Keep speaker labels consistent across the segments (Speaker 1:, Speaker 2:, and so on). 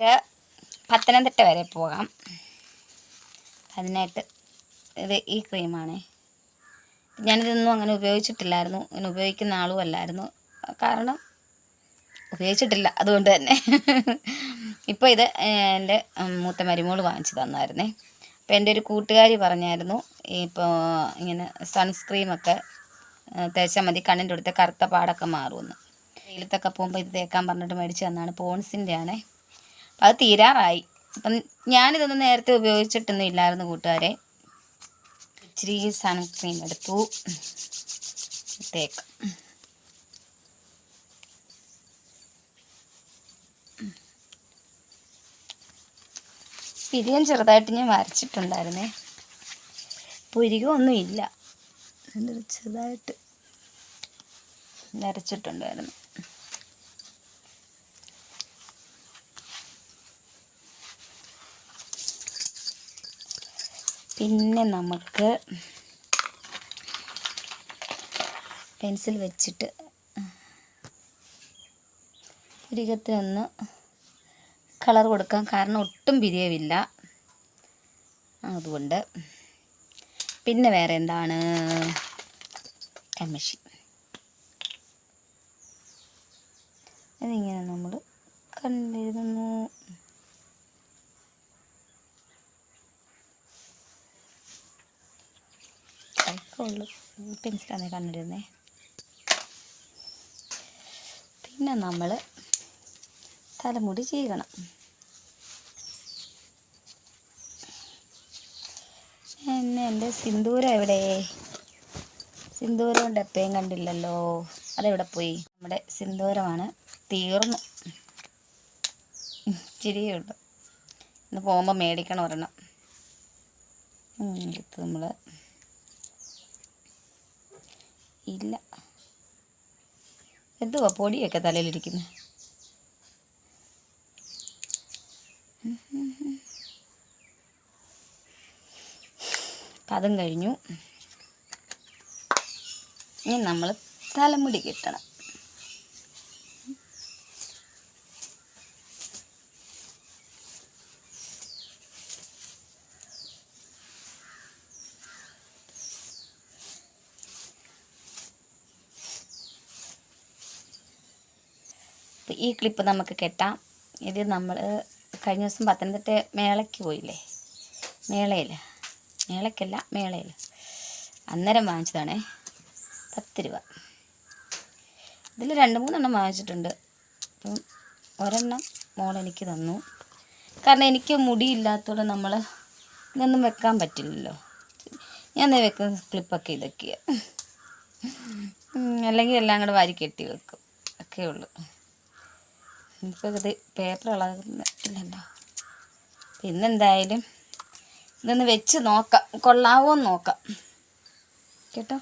Speaker 1: ഇത് പത്തനംതിട്ട വരെ പോകാം. അതിനായിട്ട് ഇത് ഈ ക്രീമാണ്. ഞാനിതൊന്നും അങ്ങനെ ഉപയോഗിച്ചിട്ടില്ലായിരുന്നു. ഇങ്ങനെ ഉപയോഗിക്കുന്ന ആളും അല്ലായിരുന്നു. കാരണം ഉപയോഗിച്ചിട്ടില്ല. അതുകൊണ്ട് തന്നെ. ഇപ്പോൾ ഇത് എന്റെ മൂത്ത മരുമോൾ വാങ്ങിച്ചു തന്നായിരുന്നേ. അപ്പോൾ എന്റെ ഒരു കൂട്ടുകാരി പറഞ്ഞായിരുന്നു ഇപ്പോൾ ഇങ്ങനെ സൺസ്ക്രീമൊക്കെ തേച്ചാൽ മതി കണ്ണിന്റെ അടുത്ത കറുത്ത പാടൊക്കെ മാറുമെന്ന്. വെയിലത്തൊക്കെ പോകുമ്പോൾ ഇത് തേക്കാൻ പറഞ്ഞിട്ട് മേടിച്ചു തന്നാണ്. പോൺസിന്റെ ആണേ അത് തീരാറായി. അപ്പം ഞാനിതൊന്നും നേരത്തെ ഉപയോഗിച്ചിട്ടൊന്നും ഇല്ലായിരുന്നു കൂട്ടുകാരെ. ഇച്ചിരി സൺസ്ക്രീൻ എടുത്തു. തേക്കാം പിരികം ചെറുതായിട്ട് ഞാൻ വരച്ചിട്ടുണ്ടായിരുന്നേ. പുരികമൊന്നും ഇല്ല ചെറുതായിട്ട് വരച്ചിട്ടുണ്ടായിരുന്നു. പിന്നെ നമുക്ക് പെൻസിൽ വെച്ചിട്ട് പുരികത്തിനൊന്ന് കളർ കൊടുക്കാം. കാരണം ഒട്ടും പിരിയവില്ല. അതുകൊണ്ട് പിന്നെ വേറെ എന്താണ്? കമ്മഷി അതിങ്ങനെ നമ്മൾ കണ്ടെഴുതുന്നു ഉള്ളു. പെൻസിലാണ് കണ്ടിരുന്നത് പിന്നെ നമ്മൾ തലമുടി ചെയ്യണം എന്നെ എന്റെ സിന്ദൂരം എവിടെ? സിന്ദൂരം ഡപ്പയും കണ്ടില്ലല്ലോ. അതെവിടെ പോയി? നമ്മുടെ സിന്ദൂരമാണ് തീർന്നു. ഇച്ചിരിയേ ഉള്ളു ഇന്ന് പോകുമ്പോൾ മേടിക്കണം ഒരെണ്ണം. ഇത് നമ്മൾ ഇല്ല. എന്തുവാ പൊടിയൊക്കെ തലയിലിരിക്കുന്നത് അതും കഴിഞ്ഞു. ഇനി നമ്മൾ തലമുടി കിട്ടണം. അപ്പം ഈ ക്ലിപ്പ് നമുക്ക് കെട്ടാം. ഇത് നമ്മൾ കഴിഞ്ഞ ദിവസം പത്തനംതിട്ട മേളയ്ക്ക് പോയില്ലേ? മേളയിൽ മേളയ്ക്കല്ല മേളയിൽ അന്നേരം വാങ്ങിച്ചതാണേ. പത്ത് രൂപ. ഇതിൽ രണ്ട് മൂന്നെണ്ണം വാങ്ങിച്ചിട്ടുണ്ട്. അപ്പം ഒരെണ്ണം മോളെനിക്ക് തന്നു. കാരണം എനിക്ക് മുടിയില്ലാത്തതുകൊണ്ട് നമ്മൾ ഇതൊന്നും വെക്കാൻ പറ്റില്ലല്ലോ. ഞാൻ വെക്കുന്ന ക്ലിപ്പൊക്കെ ഇതൊക്കെയാണ് അല്ലെങ്കിൽ എല്ലാം കൂടെ വാരി കെട്ടി വെക്കും. ഒക്കെ ഇത് പേപ്പർ ഇളകുന്നില്ലല്ലോ പിന്നെന്തായാലും ഇതൊന്ന് വെച്ച് നോക്കാം. കൊള്ളാവോ എന്ന് നോക്കാം. കേട്ടോ?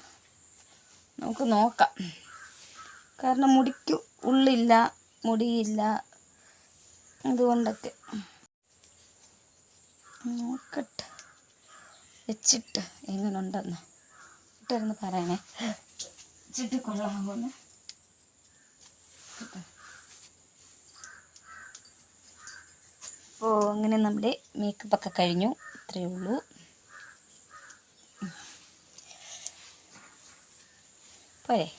Speaker 1: നമുക്ക് നോക്കാം. കാരണം മുടിക്ക് ഉള്ളില്ല മുടിയില്ല. അതുകൊണ്ടൊക്കെ. നോക്കട്ടെ. വെച്ചിട്ട് എങ്ങനെ ഉണ്ടെന്ന് ഇട്ടിരുന്ന് പറയണേ വെച്ചിട്ട് കൊള്ളാമോന്ന് അപ്പോൾ അങ്ങനെ നമ്മുടെ മേക്കപ്പ് ഒക്കെ കഴിഞ്ഞു. ഇത്രയേ ഉള്ളൂ. പോരെ.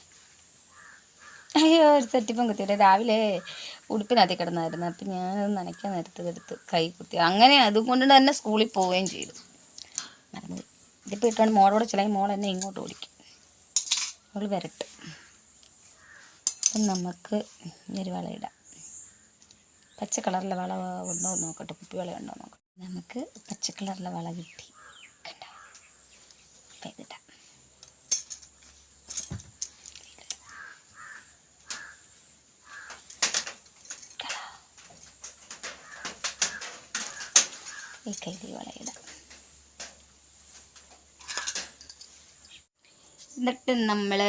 Speaker 1: അയ്യോ ഒരു സെറ്റിപ്പം കുത്തിയിട്ട് രാവിലെ ഉടുപ്പിനകത്ത് കിടന്നായിരുന്നു. അപ്പം ഞാൻ നനയ്ക്കാൻ നേരത്ത് എടുത്ത് കൈ കുത്തി. അങ്ങനെ അതുകൊണ്ട് തന്നെ സ്കൂളിൽ പോവുകയും ചെയ്തു. മറന്നു ഇതിപ്പോൾ ഇട്ടുകൊണ്ട് മോളോട് ചിലങ്കിൽ മോൾ എന്നെ ഇങ്ങോട്ട് ഓടിക്കും. അവൾ വരട്ടെ. അപ്പം നമുക്ക് ഒരു വള ഇടാം. പച്ച കളറിലെ വള ഉണ്ടോ എന്ന് നോക്കട്ടെ? കുപ്പി വള ഉണ്ടോ നോക്കട്ടെ? നമുക്ക് പച്ച കളറിലെ വള കിട്ടി. കണ്ടോ? ഈ കൈതി വളയിടാം എന്നിട്ട് നമ്മൾ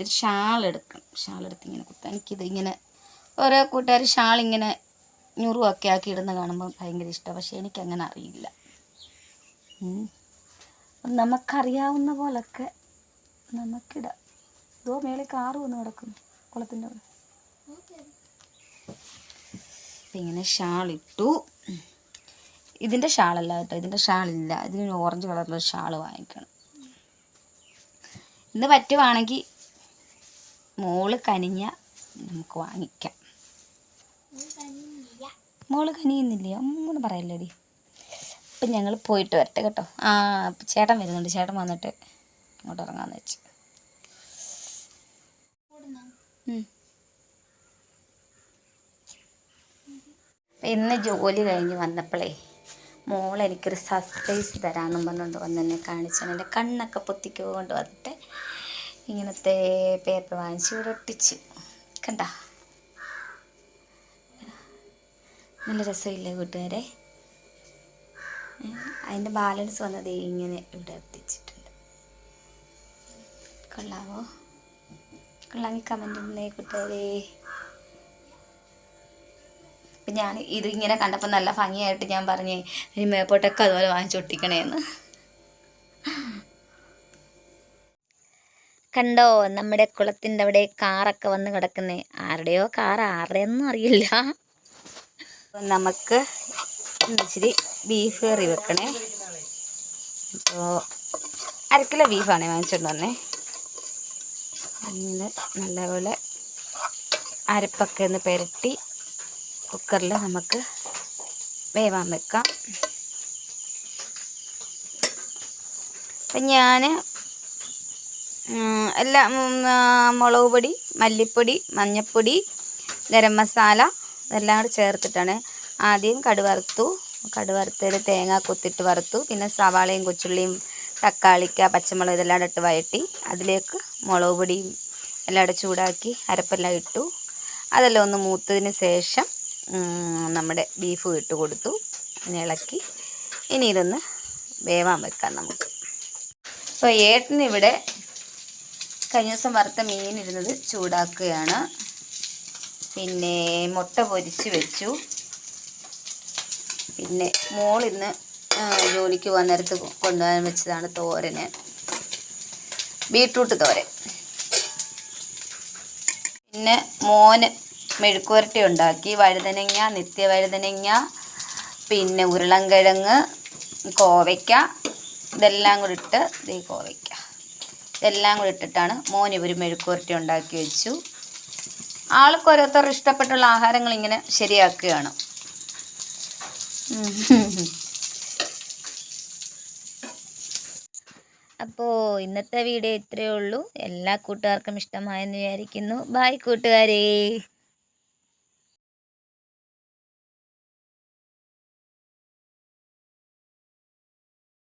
Speaker 1: ഒരു ഷാൾ എടുക്കണം. ഷാൾ ഇങ്ങനെ കുത്താം. എനിക്കിത് ഇങ്ങനെ ഓരോ കൂട്ടുകാർ ഷാൾ ഇങ്ങനെ ഞുറുവൊക്കെ ആക്കി ഇടുന്ന കാണുമ്പോൾ ഭയങ്കര ഇഷ്ടമാണ് പക്ഷേ എനിക്കങ്ങനെ അറിയില്ല. നമുക്കറിയാവുന്ന പോലൊക്കെ നമുക്കിടാം. ഇതോ മേളിൽ കാറ് വന്ന് കിടക്കുന്നു കുളത്തിന്റെ അവിടെ. ഇങ്ങനെ ഷാൾ ഇട്ടു ഇതിന്റെ ഷാളല്ല കേട്ടോ. ഇതിന്റെ ഷാളില്ല. ഇതിന് ഓറഞ്ച് കളറിലുള്ള ഷാൾ വാങ്ങിക്കണം. ഇന്ന് പറ്റുവാണെങ്കിൽ മോൾ കനിഞ്ഞ നമുക്ക് വാങ്ങിക്കാം. മോൾ കനിയുന്നില്ലേ? ഒന്നും പറയല്ലേടി. അപ്പം ഞങ്ങൾ പോയിട്ട് വരട്ടെ കേട്ടോ. ആ ചേട്ടൻ വരുന്നുണ്ട്. ചേട്ടൻ വന്നിട്ട് അങ്ങോട്ട് ഇറങ്ങാമെന്ന് വെച്ച്. ഇന്ന് ജോലി കഴിഞ്ഞ് വന്നപ്പോഴേ മോൾ എനിക്കൊരു സർപ്രൈസ് തരാമെന്നും പറഞ്ഞുകൊണ്ട് വന്ന് എന്നെ കാണിച്ചാണ് എന്റെ കണ്ണൊക്കെ പൊത്തിക്കൊണ്ട് വന്നിട്ട് ഇങ്ങനത്തെ പേപ്പർ വാങ്ങിച്ച് ഇവിടെ ഒട്ടിച്ച്. കണ്ട? നല്ല രസമില്ലേ കൂട്ടുകാരെ. അതിന്റെ ബാലൻസ് വന്നത് ഇങ്ങനെ ഇവിടെ എത്തിച്ചിട്ടുണ്ട്. കൊള്ളാവോ? കൊള്ളാമെങ്കിൽ കമന്റ് ഇടണേ കൂട്ടുകാരെ. അപ്പം ഞാൻ ഇതിങ്ങനെ കണ്ടപ്പോൾ നല്ല ഭംഗിയായിട്ട് ഞാൻ പറഞ്ഞേ ഇനി മേപ്പോട്ടൊക്കെ അതുപോലെ വാങ്ങിച്ചൊട്ടിക്കണേന്ന് കണ്ടോ നമ്മുടെ കുളത്തിന്റെ അവിടെ കാറൊക്കെ വന്ന് കിടക്കുന്നേ. ആരുടെയോ കാർ ആരുടെയൊന്നും അറിയില്ല. അപ്പം നമുക്ക് ഇച്ചിരി ബീഫ് കറി വെക്കണേ. അപ്പോൾ അരക്കിലോ കിലോ ബീഫാണേ വാങ്ങിച്ചോണ്ട് വന്നേ. ഇങ്ങനെ നല്ലപോലെ അരപ്പൊക്കെ ഒന്ന് പുരട്ടി കുക്കറിൽ നമുക്ക് വേവാൻ വെക്കാം. അപ്പം ഞാൻ എല്ലാ മുളക് പൊടി മല്ലിപ്പൊടി മഞ്ഞൾപ്പൊടി ഗരം മസാല ഇതെല്ലാം കൂടി ചേർത്തിട്ടാണ് ആദ്യം കടുവറുത്തു കടുവറുത്തതിൽ തേങ്ങ കൊത്തിട്ട് വറുത്തു. പിന്നെ സവാളയും കൊച്ചുള്ളിയും തക്കാളിക്ക പച്ചമുളക് ഇതെല്ലാം ഇട്ട് വഴറ്റി അതിലേക്ക് മുളക് പൊടിയും എല്ലാം കൂടെ ചൂടാക്കി അരപ്പെല്ലാം ഇട്ടു. അതെല്ലാം ഒന്ന് മൂത്തതിന് ശേഷം നമ്മുടെ ബീഫ് ഇട്ട് കൊടുത്തു. ഇളക്കി. ഇനി ഇതൊന്ന് വേവാൻ വെക്കാം നമുക്ക്. അപ്പോൾ ഏട്ടനിവിടെ കഴിഞ്ഞ ദിവസം വറുത്ത മീൻ ഇരുന്നത് ചൂടാക്കുകയാണ്. പിന്നെ മുട്ട പൊരിച്ച് വെച്ചു. പിന്നെ മോളിന്ന് ജോലിക്ക് പോകാൻ നേരത്ത് കൊണ്ടുപോകാൻ വെച്ചതാണ് തോരന്. ബീട്രൂട്ട് തോരൻ. പിന്നെ മോന് മെഴുക്കുവരട്ടി ഉണ്ടാക്കി. വഴുതനങ്ങ നിത്യ വഴുതനങ്ങ പിന്നെ ഉരുളൻകിഴങ്ങ് കോവയ്ക്ക ഇതെല്ലാം കൂടി ഇട്ട് കോവയ്ക്ക. ഇതെല്ലാം കൂടി ഇട്ടിട്ടാണ് മോന് ഒരു മെഴുക്കുവരട്ടി ഉണ്ടാക്കി വെച്ചു. ആൾക്ക് ഓരോരുത്തർ ഇഷ്ടപ്പെട്ടുള്ള ആഹാരങ്ങൾ ഇങ്ങനെ ശരിയാക്കുകയാണ്. അപ്പോൾ ഇന്നത്തെ വീഡിയോ ഇത്രയേ ഉള്ളൂ. എല്ലാ കൂട്ടുകാർക്കും ഇഷ്ടമായെന്ന് വിചാരിക്കുന്നു. ബായ് കൂട്ടുകാരേ.